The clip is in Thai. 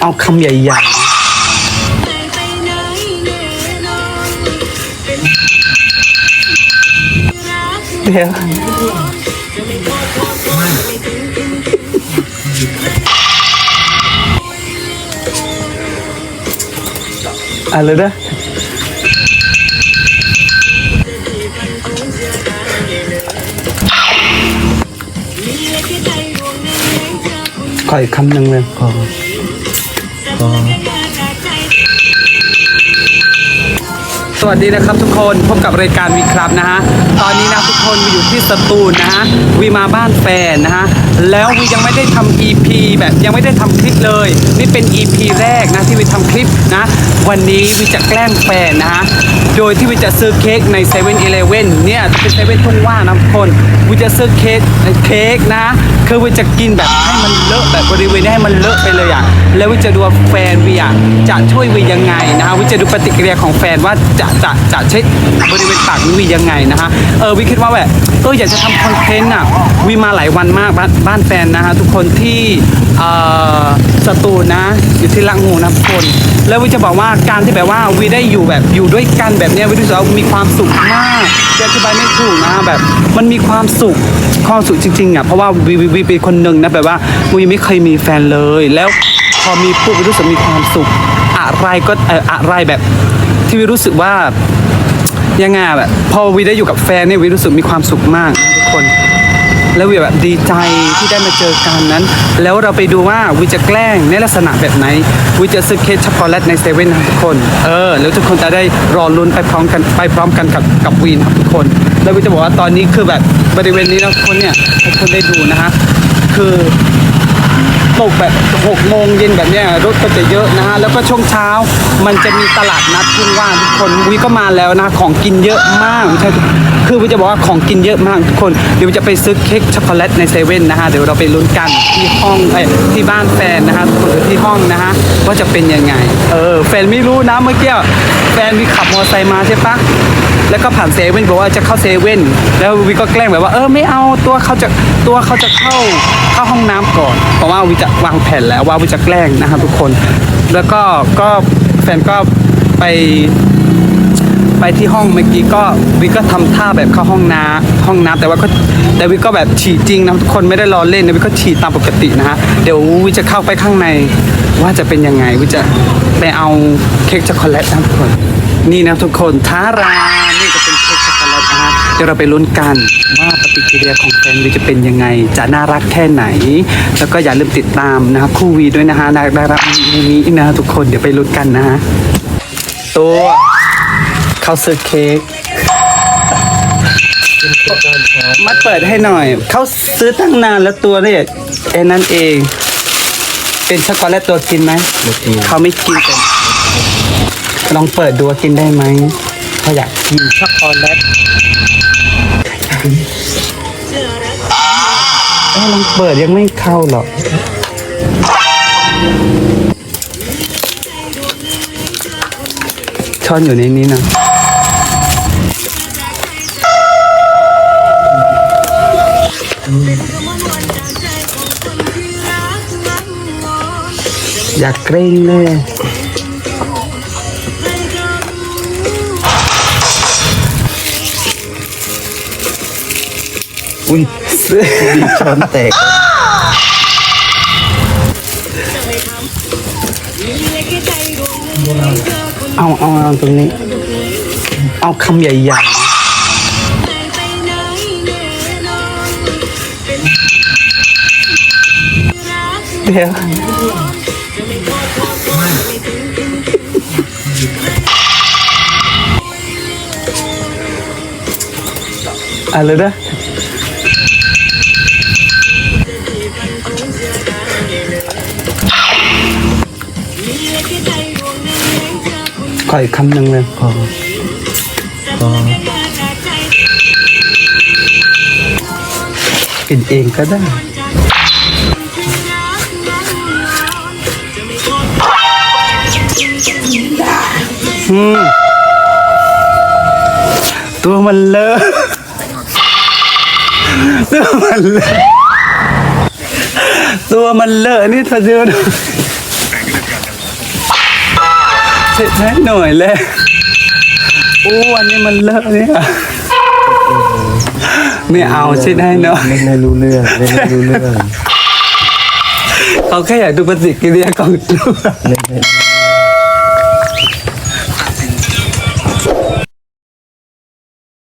เอาคำใหญ่ๆเดี๋ยวอะไรนะขออีกคำหนึ่งเลยพอ สวัสดีนะครับทุกคนพบกับรายการวีครับนะฮะตอนนี้นะทุกคนอยู่ที่สตูลนะฮะวีมาบ้านแฟนนะฮะ แล้ววียังไม่ได้ทำ EP แบบยังไม่ได้ทำคลิปเลย นี่เป็น EP แรกนะที่วีทำคลิปนะ วันนี้วีจะแกล้งแฟนนะฮะโดยที่วีจะซื้อเค้กใน7 e เ e ่ e อเนี่ยเป็นเซเว่นทุ่งว่านะทุกคนวีจะซื้อเค้กเค้กนะ คือวีจะกินแบบให้มันเลอะแบบบริเวณให้มันเลอะไปเลยอะแล้ววีจะดูแฟนวีอะจะช่วยวียังไงนะฮะวีจะดูปฏิกิริยาของแฟนว่าจะจะจะเช็ดบริเวณปากวียังไงนะฮะเออวีคิดว่าแบบเอออยากจะทำคอนเทนต์อะวีมาหลายวันมากบ้านบ้านแฟนนะฮะทุกคนที่สตูลนะอยู่ที่ละงูนะทุกคน แล้ววีจะบอกว่าการที่แบบว่าวีได้อยู่แบบอยู่ด้วยกันแบบเนี้ยวีรู้สึกว่ามีความสุขมากจะอธิบายไม่ถูกนะแบบ มันมีความสุขความสุขจริงๆอะเพราะว่าวีวีวีเป็นคนหนึ่งนะแบบว่าวีไม่เคยมีแฟนเลยแล้วพอมีปุ๊บวีรู้สึกมีความสุข อะไรก็อะไรแบบที่วีรู้สึกว่ายังไงแบบพอวีได้อยู่กับแฟนเนี่ยวีรู้สึกมีความสุขมากนะทุกคน แล้ววีแบบดีใจที่ได้มาเจอกันนั้น แล้วเราไปดูว่าวีจะแกล้งในลักษณะแบบไหนวีจะซื้อเค้กช็อกโกแลตในเซเว่นนะทุกคนเออแล้วทุกคนจะได้รอลุ้นไปพร้อมกันไปพร้อมกันกับกับวีนะทุกคน แล้ววีจะบอกว่าตอนนี้คือแบบบริเวณนี้นะทุกคนเนี่ยให้ทุกคนได้ดูนะฮะคือ ตกแบบ6โมงเย็นแบบเนี้ยรถก็จะเยอะนะฮะแล้วก็ช่วงเช้ามันจะมีตลาดนัดทุ่งว่างทุกคนวิก็มาแล้วนะของกินเยอะมากใช่คือวิจะบอกว่าของกินเยอะมากทุกคนเดี๋ยววิจะไปซื้อเค้กช็อกโกแลตในเซเว่นนะฮะเดี๋ยวเราไปลุ้นกันที่ห้องเอ้ยที่บ้านแฟนนะฮะทุกคนหรือที่ห้องนะฮะว่าจะเป็นยังไงเออแฟนไม่รู้นะเมื่อกี้แฟนวิขับมอเตอร์ไซค์มาใช่ปะ แล้วก็ผ่านเซเว่นบอกว่าจะเข้าเซเว่นแล้ววิก็แกล้งแบบว่าเออไม่เอาตัวเขาจะตัวเขาจะเข้าเข้าห้องน้ำก่อน เพราะว่าวิจะวางแผนแล้วว่าวิจะแกล้งนะครับทุกคน แล้วก็ก็แฟนก็ไปไปที่ห้องเมื่อกี้ก็วิก็ทำท่าแบบเข้าห้องน้ำห้องน้ำแต่ว่าก็แต่วิก็แบบฉี่จริงนะทุกคนไม่ได้ล้อเล่นนะวิก็ฉี่ตามปกตินะฮะเดี๋ยววิจะเข้าไปข้างในว่าจะเป็นยังไงวิจะไปเอาเค้กช็อกโกแลตนะทุกคน นี่นะทุกคนท้ารานนี่จะเป็นเค้กช็อกโกแลตนะฮะเดี๋ยวเราไปลุ้นกันว่าปฏิกิริยาของแฟนวิจะเป็นยังไง จะน่ารักแค่ไหน แล้วก็อย่าลืมติดตามนะฮะคู่วีด้วยนะฮะน่าน่ารักในนี้นะฮะทุกคนเดี๋ยวไปลุ้นกันนะฮะตัวเขาซื้อเค้กมาเปิดให้หน่อย เขาซื้อตั้งนานแล้วตัวเนี่ยเอ็นนั่นเอง เป็นช็อกโกแลตตัวกินไหมไม่กินเขาไม่กินกัน ลองเปิดดูว่ากินได้ไหมเขาอยากกินช็อกโกแลตเอ้ยลองเปิดยังไม่เข้าหรอกช้อนอยู่ในนี้นะ อยากเกรงเลย อุ้ยช้อนแตกเอาเอาเอาตรงนี้ เอาคำใหญ่ๆเดี๋ยวอะไรนะ ขออีกคำหนึ่งเลยพอพอกินเองก็ได้อืมตัวมันเลอะตัวมันเลอะตัวมันเลอะนี่เธอเจอดู เช็ดให้หน่อยเลยโอ้อันนี้มันเลอะเนี่ยไม่เอาเช็ดให้หน่อยเล่นไม่รู้เรื่องเล่นไม่รู้เรื่องเขาแค่อยากดูปฏิกิริยาของลูกเล่นไม่รู้เรื่อง